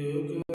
ਤੇ ਉਹ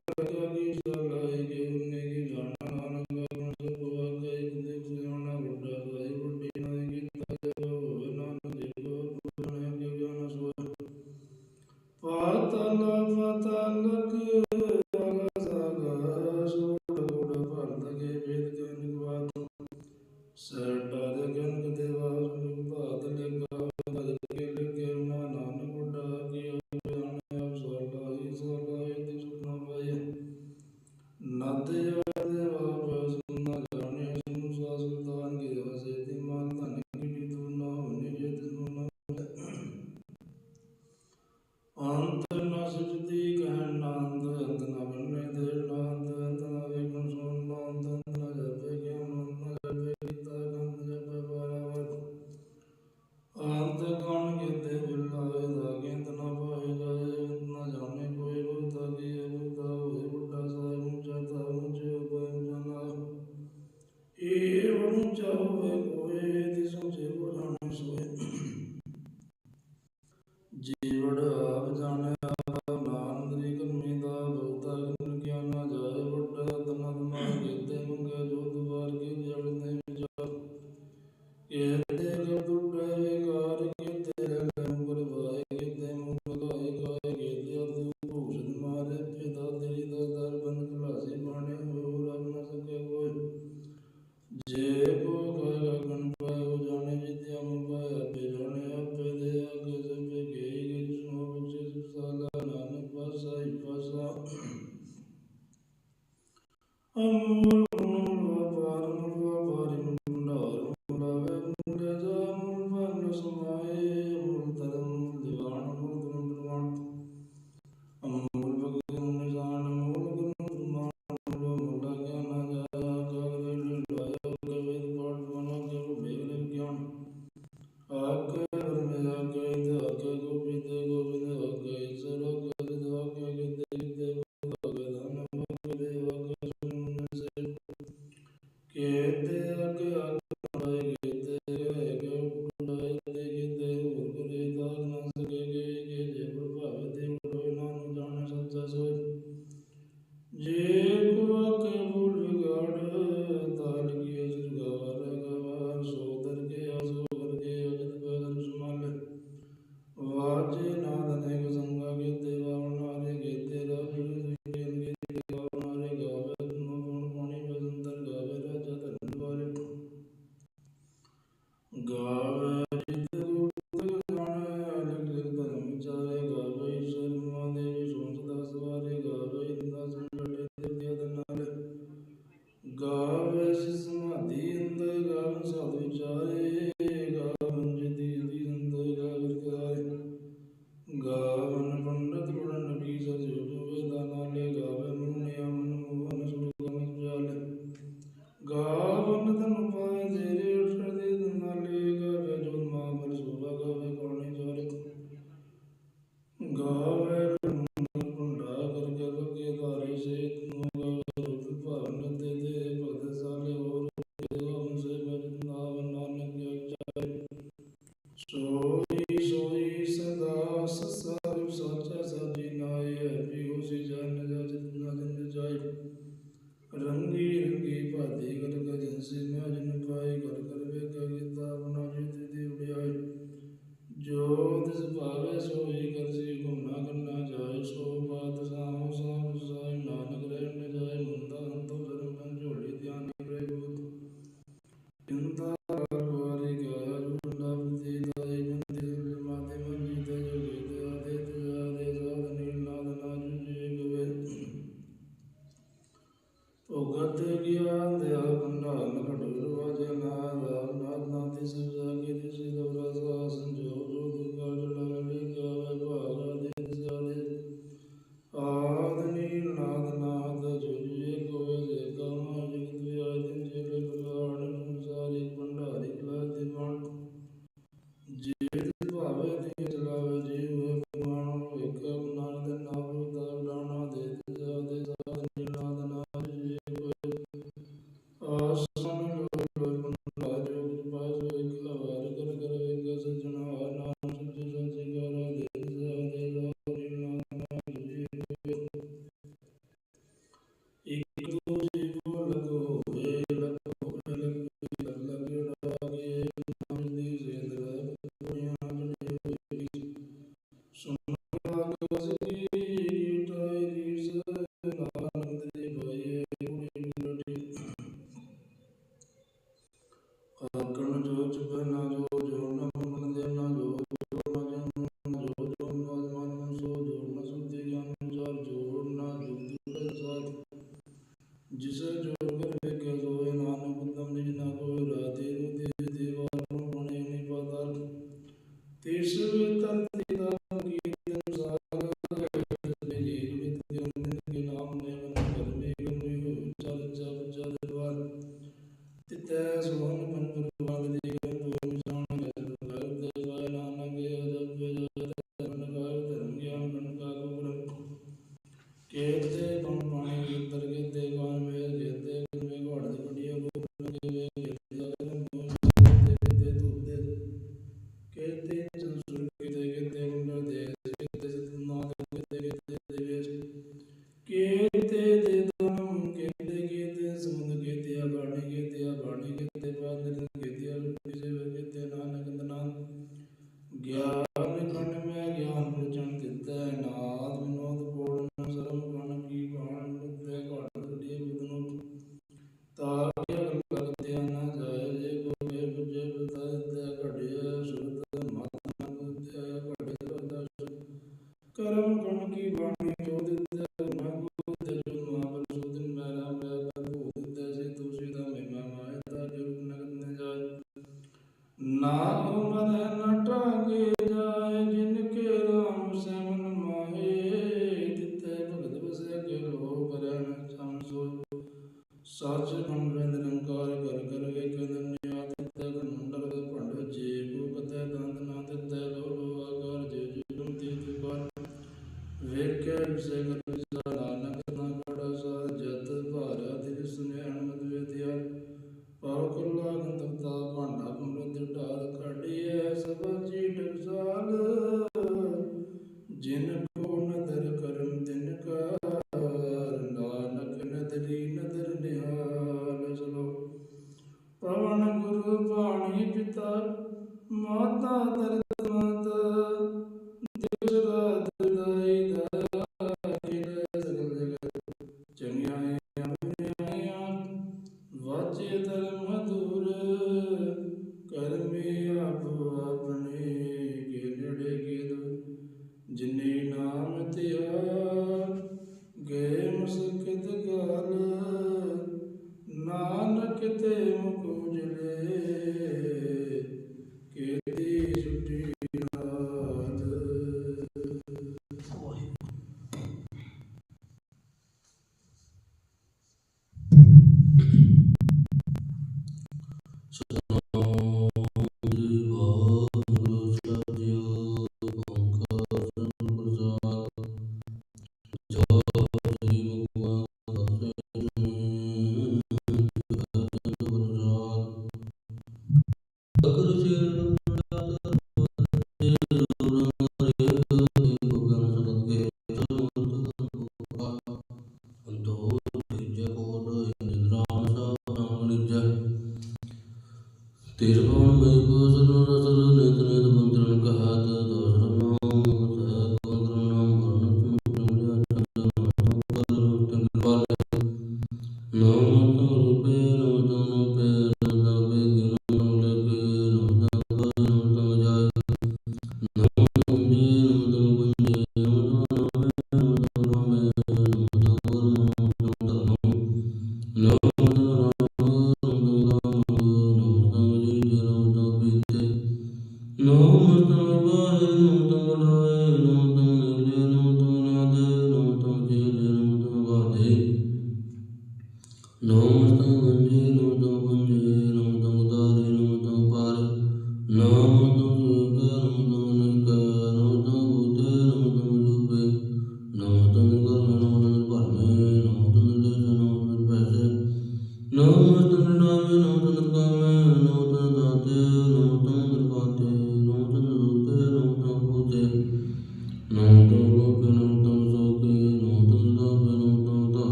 Yeah.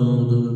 do, do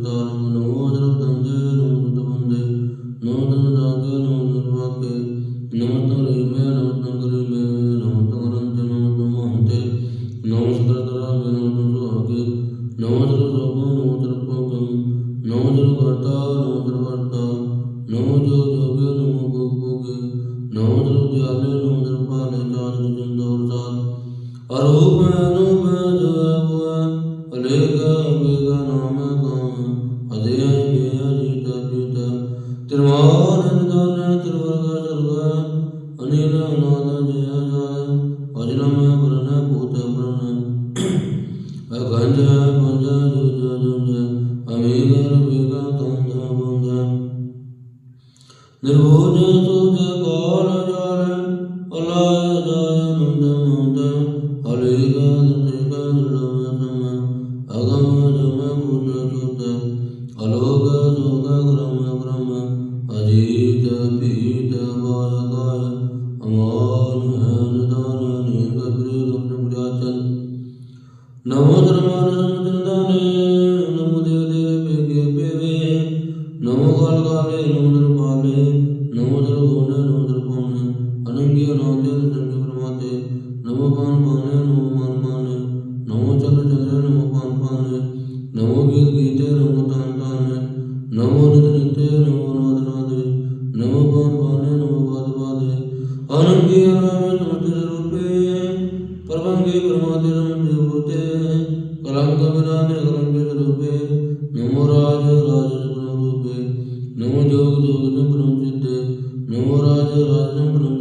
那我真不能。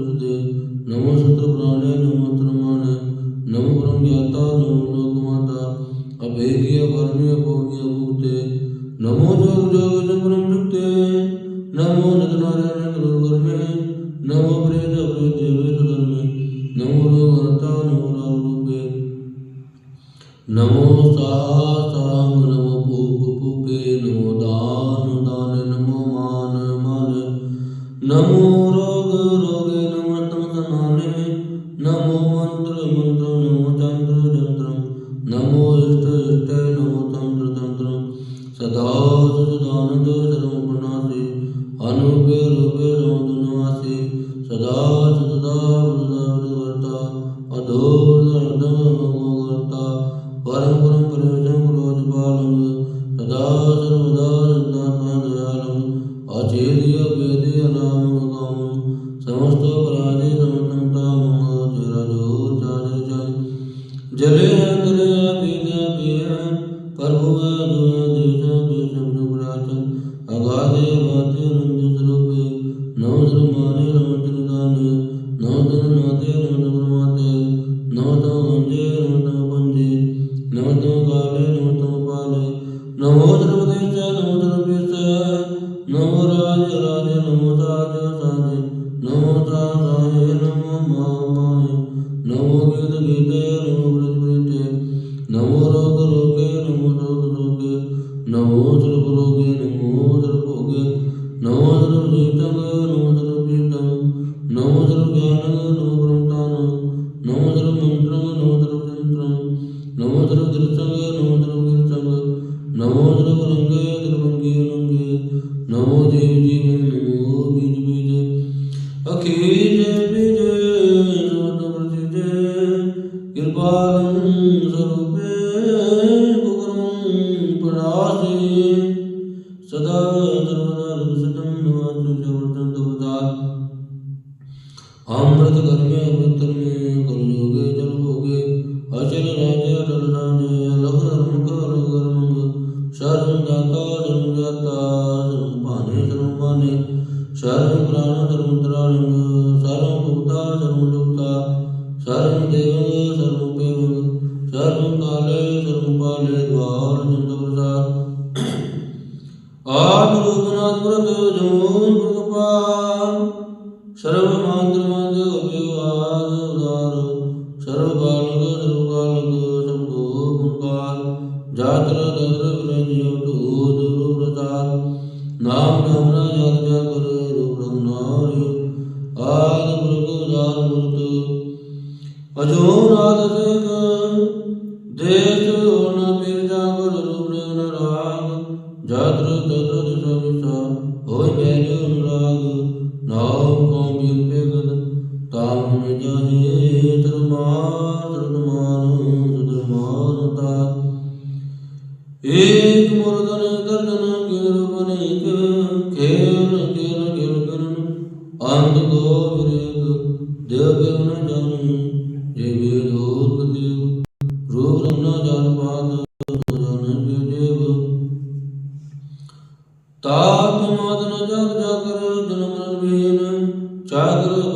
ਸਦਾ ਸਰਵਦਾ ਨਾਨਕ ਤਨ ਦਇਆਲੂ ਅਚੇਲਿਆ ਸਰਵ ਮੰਤਰ ਤਾ ਤੁਮ ਅਦਨ ਜਗ ਜਗ ਜਨਮ ਰਵੀਨ ਚਾਗਰ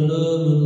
and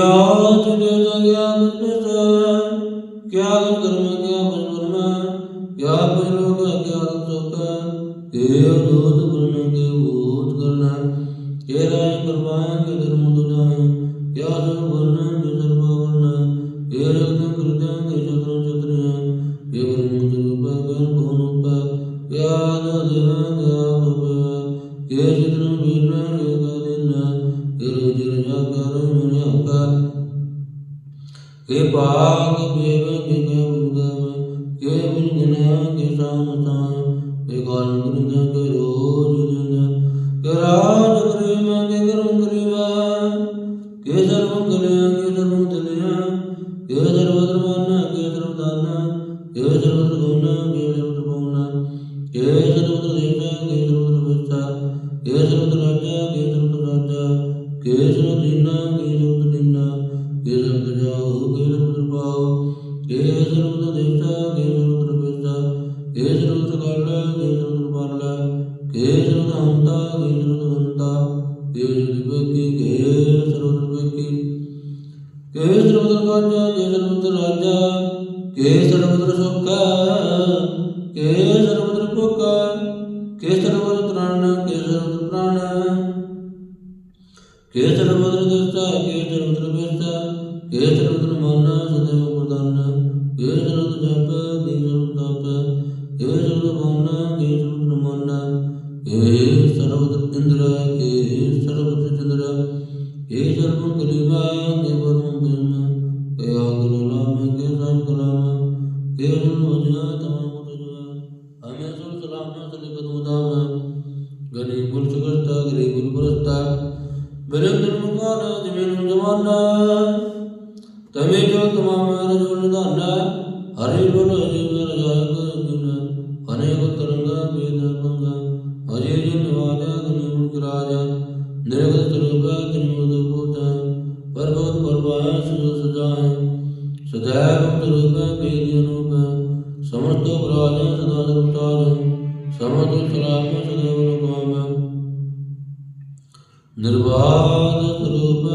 ਗਿਆ ਤੁਝੇ ਜਗਿਆ ਬੰਦਸ ਕਿਆ ਕਰਮ ਕਿਆ ਬਨ ਕਿਆ ਕਿਆ ਪਰਲੋਕ ਅਗਿਆਨ ਸੁਖ ਇਹ ਅਦੂਤ ਕੇਸਰਤ ਰਾਜਾ ਕੇਸਰਤ ਰਾਜਾ ਕੇਸਰ ਦੀਨਾ ਕੇਸਰਤ ਦੀਨਾ ਕੇਸਰਤ ਜਾਓ ਕੇਸਰਤ ਪਾਓ ਕੇਸਰਤ ਦੇਸ਼ਾ ਕੇਸਰਤ ਰਬੇਸ਼ਾ ਕੇਸਰਤ ਕਾਲਾ ਕੇਸਰਤ وجهها تمام وجهها हमें रसूल सल्लल्लाहु अलैहि वसल्लम के मुदाम है गरीबुल शकस्ता गरीबुल बरस्ता बिरंदर मुकान जमीन जमाना तमे जो तमाम रजोल दाना हरे बोल हरे मेरा जाय को गुना अनेक तरंगा बेद मंगा हरे जन वाजा गनीमुल कराजा निर्गत तरुगा त्रिमुद भूता पर्वत पर्वाय सुजो सजाय सदैव तरुगा बेद अनुपा ਸਮਸਤ ਪ੍ਰਾਣੀ ਸਦਾ ਸੰਤਾਰ ਸਮਸਤ ਸਰਾਪ ਸਦਾ ਉਹ ਕੋਮ ਨਿਰਵਾਦ ਰੂਪ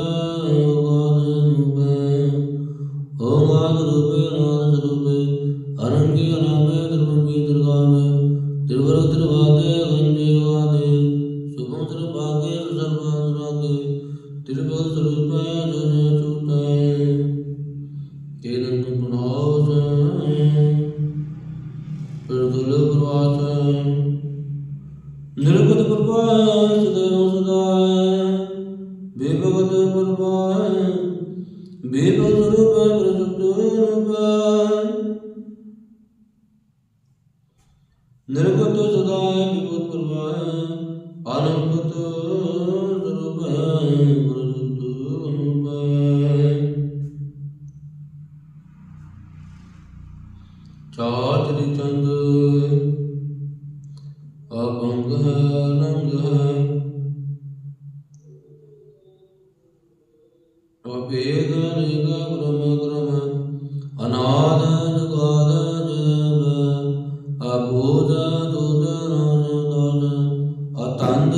ਅਤੰਦ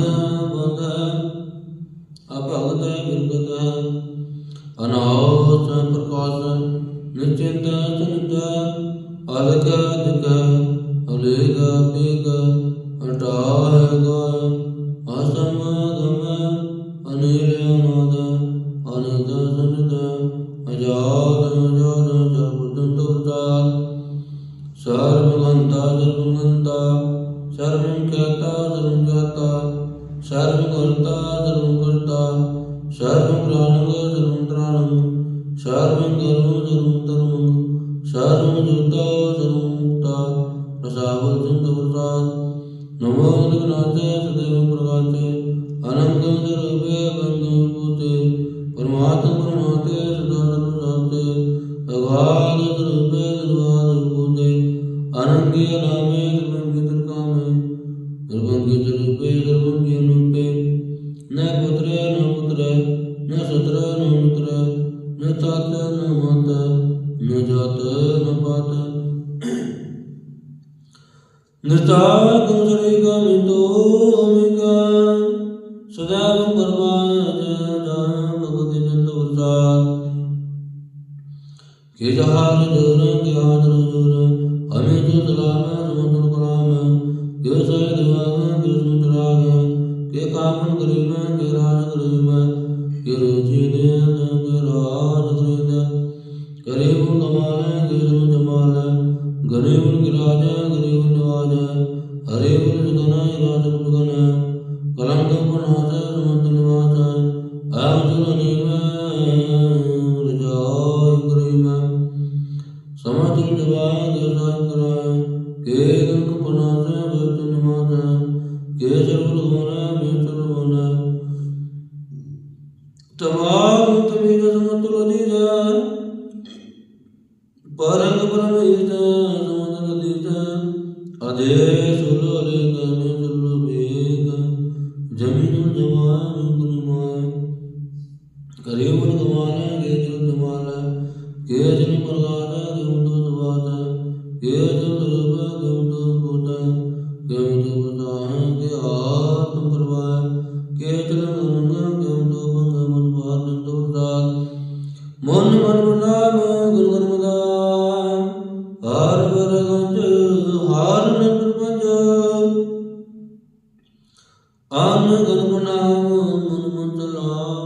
ਬੁੰਦ ਅਭਗਤ ਬਿਰਗਤ ਅਨੋਸ ਪ੍ਰਕਾਸ਼ করিও না ਆਨ ਨਾਮ ਮਨ ਮੁਤਲਾ